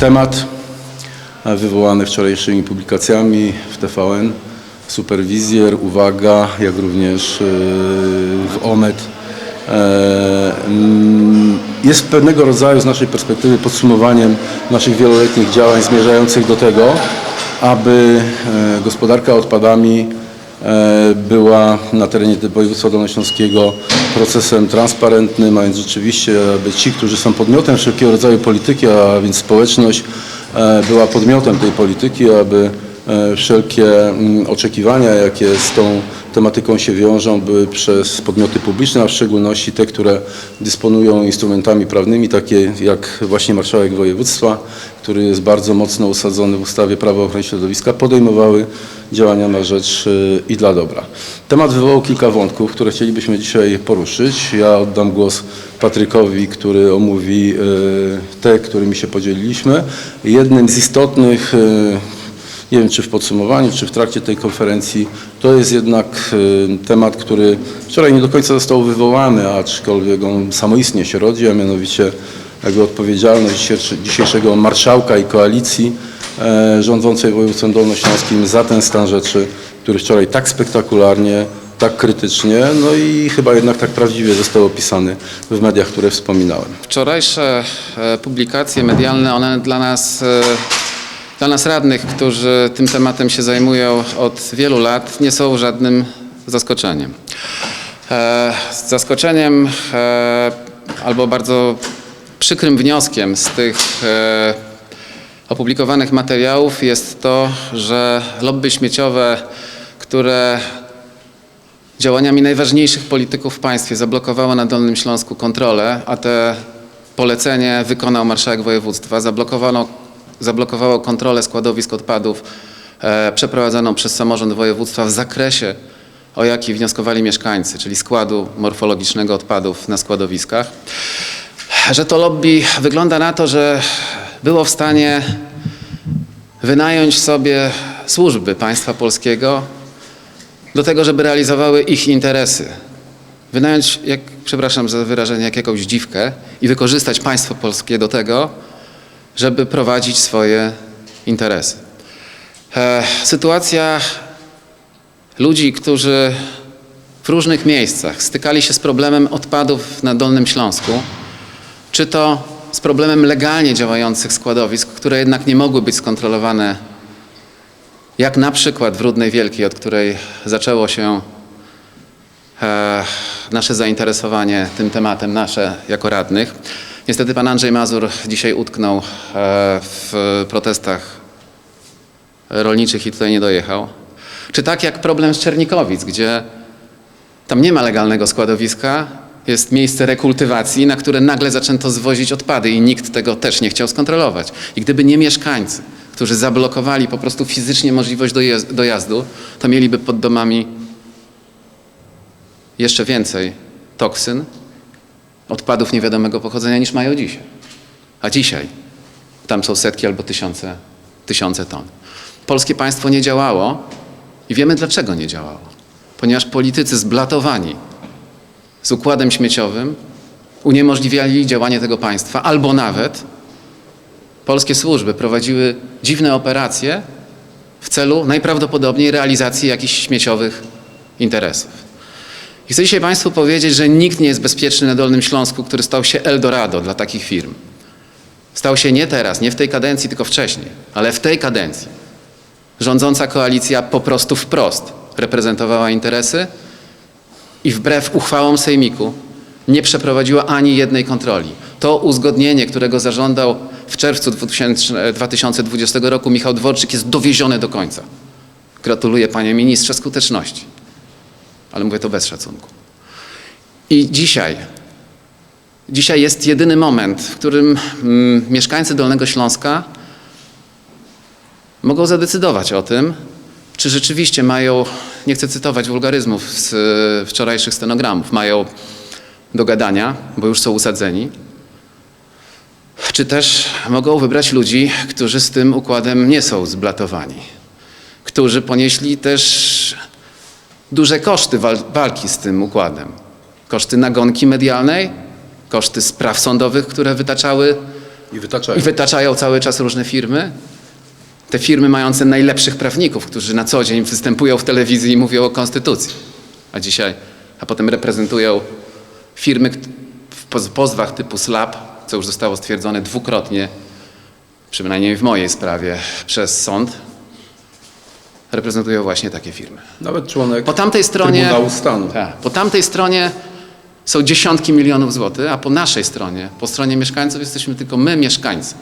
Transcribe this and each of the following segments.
Temat e, wywołany wczorajszymi publikacjami w TVN, superwizjer, uwaga, jak również e, w ONET, e, mm, jest pewnego rodzaju z naszej perspektywy podsumowaniem naszych wieloletnich działań zmierzających do tego, aby gospodarka odpadami była na terenie województwa dolnośląskiego procesem transparentnym, a więc rzeczywiście, aby ci, którzy są podmiotem wszelkiego rodzaju polityki, a więc społeczność e, była podmiotem tej polityki, aby e, wszelkie mm, oczekiwania, jakie z tą tematyką się wiążą, były przez podmioty publiczne, a w szczególności te, które dysponują instrumentami prawnymi, takie jak właśnie marszałek województwa, który jest bardzo mocno usadzony w ustawie Prawo ochrony środowiska, podejmowały działania na rzecz y, i dla dobra. Temat wywołał kilka wątków, które chcielibyśmy dzisiaj poruszyć. Ja oddam głos Patrykowi, który omówi y, te, którymi się podzieliliśmy. Jednym z istotnych y, nie wiem czy w podsumowaniu, czy w trakcie tej konferencji, to jest jednak temat, który wczoraj nie do końca został wywołany, aczkolwiek on samoistnie się rodzi, a mianowicie jakby odpowiedzialność dzisiejszego marszałka i koalicji rządzącej województwem dolnośląskim za ten stan rzeczy, który wczoraj tak spektakularnie, tak krytycznie, no i chyba jednak tak prawdziwie został opisany w mediach, które wspominałem. Wczorajsze e, publikacje medialne, one dla nas, e, dla nas radnych, którzy tym tematem się zajmują od wielu lat, nie są żadnym zaskoczeniem. E, zaskoczeniem e, albo bardzo przykrym wnioskiem z tych e, opublikowanych materiałów jest to, że lobby śmieciowe, które działaniami najważniejszych polityków w państwie zablokowało na Dolnym Śląsku kontrolę, a te polecenie wykonał marszałek województwa. Zablokowano, zablokowało kontrolę składowisk odpadów e, przeprowadzoną przez samorząd województwa w zakresie, o jaki wnioskowali mieszkańcy, czyli składu morfologicznego odpadów na składowiskach. Że to lobby wygląda na to, że było w stanie wynająć sobie służby państwa polskiego do tego, żeby realizowały ich interesy. Wynająć, jak, przepraszam za wyrażenie, jak jakąś dziwkę i wykorzystać państwo polskie do tego, żeby prowadzić swoje interesy. E, sytuacja ludzi, którzy w różnych miejscach stykali się z problemem odpadów na Dolnym Śląsku, czy to z problemem legalnie działających składowisk, które jednak nie mogły być skontrolowane jak na przykład w Rudnej Wielkiej, od której zaczęło się e, nasze zainteresowanie tym tematem, nasze jako radnych. Niestety pan Andrzej Mazur dzisiaj utknął e, w protestach rolniczych i tutaj nie dojechał. Czy tak jak problem z Czernikowic, gdzie tam nie ma legalnego składowiska, jest miejsce rekultywacji, na które nagle zaczęto zwozić odpady i nikt tego też nie chciał skontrolować. I gdyby nie mieszkańcy, którzy zablokowali po prostu fizycznie możliwość dojazd- dojazdu, to mieliby pod domami jeszcze więcej toksyn, odpadów niewiadomego pochodzenia niż mają dzisiaj. A dzisiaj tam są setki albo tysiące, tysiące ton. Polskie państwo nie działało i wiemy dlaczego nie działało. Ponieważ politycy zblatowani z układem śmieciowym uniemożliwiali działanie tego państwa, albo nawet polskie służby prowadziły dziwne operacje w celu najprawdopodobniej realizacji jakichś śmieciowych interesów. I chcę dzisiaj Państwu powiedzieć, że nikt nie jest bezpieczny na Dolnym Śląsku, który stał się Eldorado dla takich firm. Stał się nie teraz, nie w tej kadencji, tylko wcześniej, ale w tej kadencji. Rządząca koalicja po prostu wprost reprezentowała interesy i wbrew uchwałom Sejmiku nie przeprowadziła ani jednej kontroli. To uzgodnienie, którego zażądał w czerwcu 2000 2020 roku Michał Dworczyk jest dowiezione do końca. Gratuluję panie ministrze skuteczności, ale mówię to bez szacunku. I dzisiaj, dzisiaj jest jedyny moment, w którym mm, mieszkańcy Dolnego Śląska mogą zadecydować o tym, czy rzeczywiście mają, nie chcę cytować wulgaryzmów z e, wczorajszych stenogramów, mają do gadania, bo już są usadzeni, czy też mogą wybrać ludzi, którzy z tym układem nie są zblatowani, którzy ponieśli też duże koszty wal- walki z tym układem. Koszty nagonki medialnej, koszty spraw sądowych, które wytaczały I i wytaczają cały czas różne firmy. Te firmy mające najlepszych prawników, którzy na co dzień występują w telewizji i mówią o konstytucji. A dzisiaj, a potem reprezentują firmy w poz- pozwach typu SLAP, co już zostało stwierdzone dwukrotnie, przynajmniej w mojej sprawie, przez sąd, reprezentują właśnie takie firmy. Nawet członek Po tamtej stronie. Trybunału Stanu. Tak, po tamtej stronie są dziesiątki milionów złotych, a po naszej stronie, po stronie mieszkańców, jesteśmy tylko my, mieszkańcy.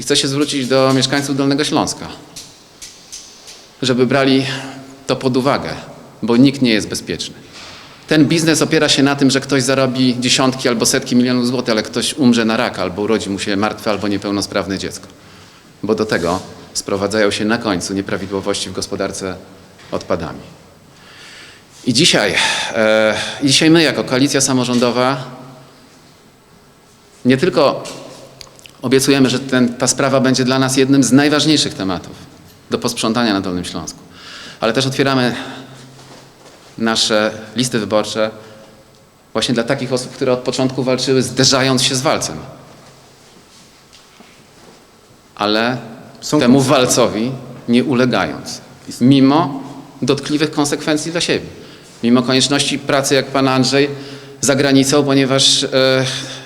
I chcę się zwrócić do mieszkańców Dolnego Śląska, żeby brali to pod uwagę, bo nikt nie jest bezpieczny. Ten biznes opiera się na tym, że ktoś zarobi dziesiątki albo setki milionów złotych, ale ktoś umrze na raka, albo urodzi mu się martwe albo niepełnosprawne dziecko. Bo do tego sprowadzają się na końcu nieprawidłowości w gospodarce odpadami. I dzisiaj, e, dzisiaj my jako koalicja samorządowa nie tylko obiecujemy, że ten, ta sprawa będzie dla nas jednym z najważniejszych tematów do posprzątania na Dolnym Śląsku, ale też otwieramy nasze listy wyborcze właśnie dla takich osób, które od początku walczyły, zderzając się z walcem. Ale Są temu walcowi nie ulegając, mimo dotkliwych konsekwencji dla siebie, mimo konieczności pracy, jak pan Andrzej, za granicą, ponieważ W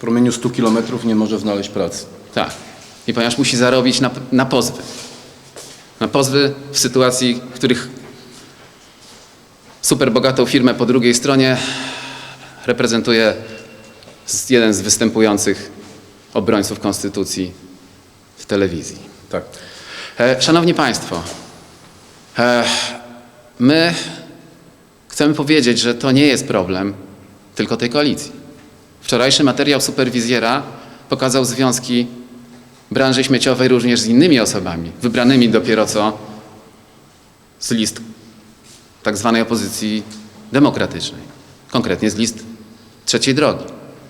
promieniu 100 kilometrów nie może znaleźć pracy. tak. I ponieważ musi zarobić na, na pozwy. Na pozwy w sytuacji, w których super bogatą firmę po drugiej stronie reprezentuje jeden z występujących obrońców konstytucji w telewizji. Tak. E, Szanowni Państwo, e, my chcemy powiedzieć, że to nie jest problem tylko tej koalicji. Wczorajszy materiał superwizjera pokazał związki branży śmieciowej również z innymi osobami, wybranymi dopiero co z list tak zwanej opozycji demokratycznej, konkretnie z list trzeciej drogi.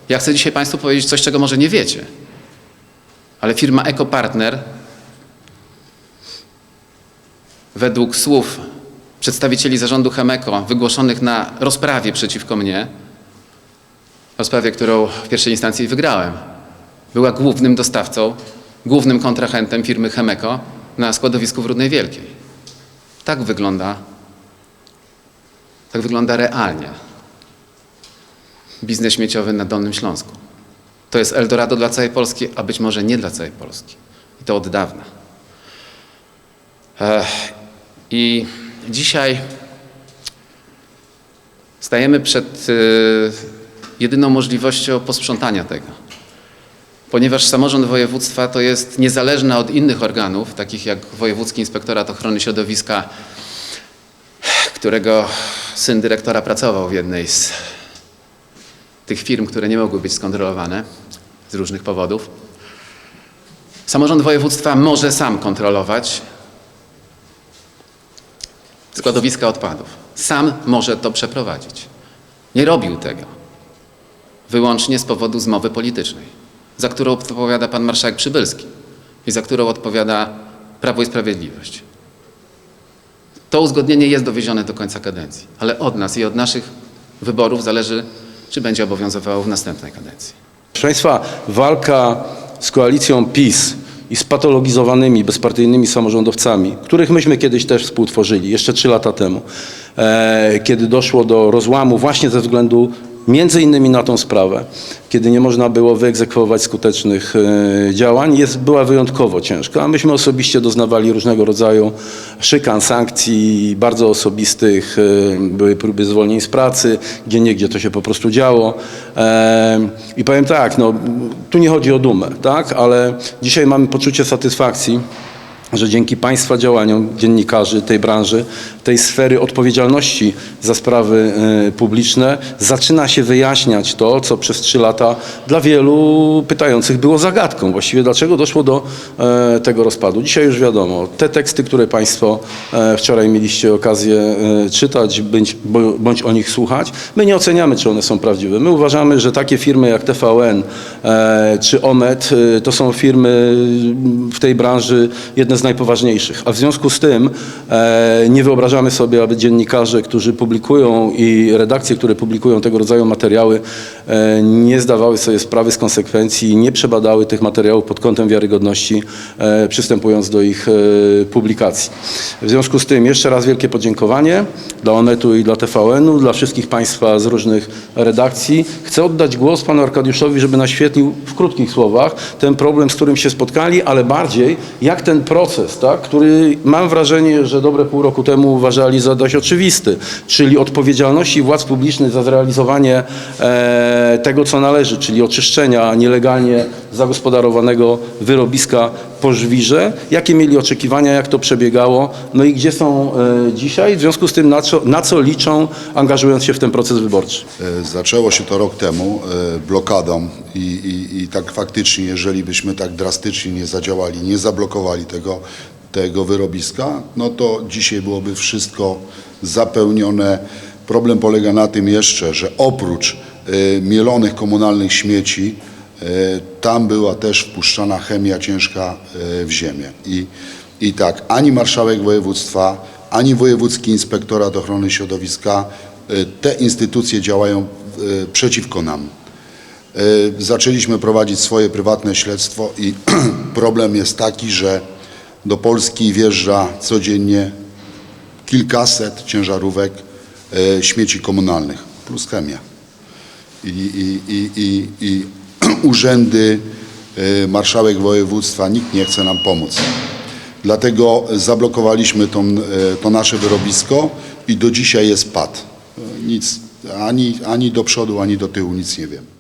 Ja chcę dzisiaj Państwu powiedzieć coś, czego może nie wiecie, ale firma EcoPartner według słów przedstawicieli zarządu Chemeko wygłoszonych na rozprawie przeciwko mnie, rozprawie, którą w pierwszej instancji wygrałem, była głównym dostawcą, głównym kontrahentem firmy Chemeko na składowisku w Rudnej Wielkiej. Tak wygląda, tak wygląda realnie biznes śmieciowy na Dolnym Śląsku. To jest Eldorado dla całej Polski, a być może nie dla całej Polski. I to od dawna. I dzisiaj stajemy przed y, jedyną możliwością posprzątania tego. Ponieważ samorząd województwa to jest niezależny od innych organów, takich jak Wojewódzki Inspektorat Ochrony Środowiska, którego syn dyrektora pracował w jednej z tych firm, które nie mogły być skontrolowane z różnych powodów. Samorząd województwa może sam kontrolować składowiska odpadów. Sam może to przeprowadzić. Nie robił tego. Wyłącznie z powodu zmowy politycznej, za którą odpowiada pan marszałek Przybylski i za którą odpowiada Prawo i Sprawiedliwość. To uzgodnienie jest dowiezione do końca kadencji, ale od nas i od naszych wyborów zależy, czy będzie obowiązywało w następnej kadencji. Proszę Państwa, walka z koalicją PiS i z patologizowanymi, bezpartyjnymi samorządowcami, których myśmy kiedyś też współtworzyli, jeszcze trzy lata temu, e, kiedy doszło do rozłamu właśnie ze względu między innymi na tą sprawę, kiedy nie można było wyegzekwować skutecznych e, działań, jest, była wyjątkowo ciężka. A myśmy osobiście doznawali różnego rodzaju szykan, sankcji, bardzo osobistych, e, były próby zwolnień z pracy, gdzie niegdzie to się po prostu działo. E, I powiem tak, no, tu nie chodzi o dumę, tak, ale dzisiaj mamy poczucie satysfakcji, że dzięki Państwa działaniom, dziennikarzy tej branży, tej sfery odpowiedzialności za sprawy e, publiczne, zaczyna się wyjaśniać to, co przez trzy lata dla wielu pytających było zagadką. Właściwie dlaczego doszło do e, tego rozpadu. Dzisiaj już wiadomo, te teksty, które Państwo e, wczoraj mieliście okazję e, czytać, bądź, bądź o nich słuchać, my nie oceniamy, czy one są prawdziwe. My uważamy, że takie firmy jak TVN czy OMET to są firmy w tej branży jedne z najpoważniejszych. A w związku z tym nie wyobrażamy sobie, aby dziennikarze, którzy publikują i redakcje, które publikują tego rodzaju materiały, e, nie zdawały sobie sprawy z konsekwencji, nie przebadały tych materiałów pod kątem wiarygodności, e, przystępując do ich e, publikacji. W związku z tym jeszcze raz wielkie podziękowanie dla Onetu i dla TVN-u, dla wszystkich Państwa z różnych redakcji. Chcę oddać głos Panu Arkadiuszowi, żeby naświetlił w krótkich słowach ten problem, z którym się spotkali, ale bardziej jak ten proces, tak, który mam wrażenie, że dobre pół roku temu uważali za dość oczywisty, czyli odpowiedzialności władz publicznych za zrealizowanie e, tego, co należy, czyli oczyszczenia nielegalnie zagospodarowanego wyrobiska po żwirze, jakie mieli oczekiwania, jak to przebiegało, no i gdzie są e, dzisiaj, w związku z tym na co, na co liczą, angażując się w ten proces wyborczy. E, Zaczęło się to rok temu blokadą i, i, i tak faktycznie, jeżeli byśmy tak drastycznie nie zadziałali, nie zablokowali tego, tego wyrobiska, no to dzisiaj byłoby wszystko zapełnione. Problem polega na tym jeszcze, że oprócz e, mielonych komunalnych śmieci, e, tam była też wpuszczana chemia ciężka e, w ziemię. I, I tak, ani marszałek województwa, ani wojewódzki inspektorat ochrony środowiska, te instytucje działają przeciwko nam. Zaczęliśmy prowadzić swoje prywatne śledztwo i problem jest taki, że do Polski wjeżdża codziennie kilkaset ciężarówek e, śmieci komunalnych plus chemia. I, i, i, i, i urzędy, e, marszałek województwa, nikt nie chce nam pomóc. Dlatego zablokowaliśmy tą, e, to nasze wyrobisko i do dzisiaj jest pad. Nic, ani, ani do przodu, ani do tyłu nic nie wiem.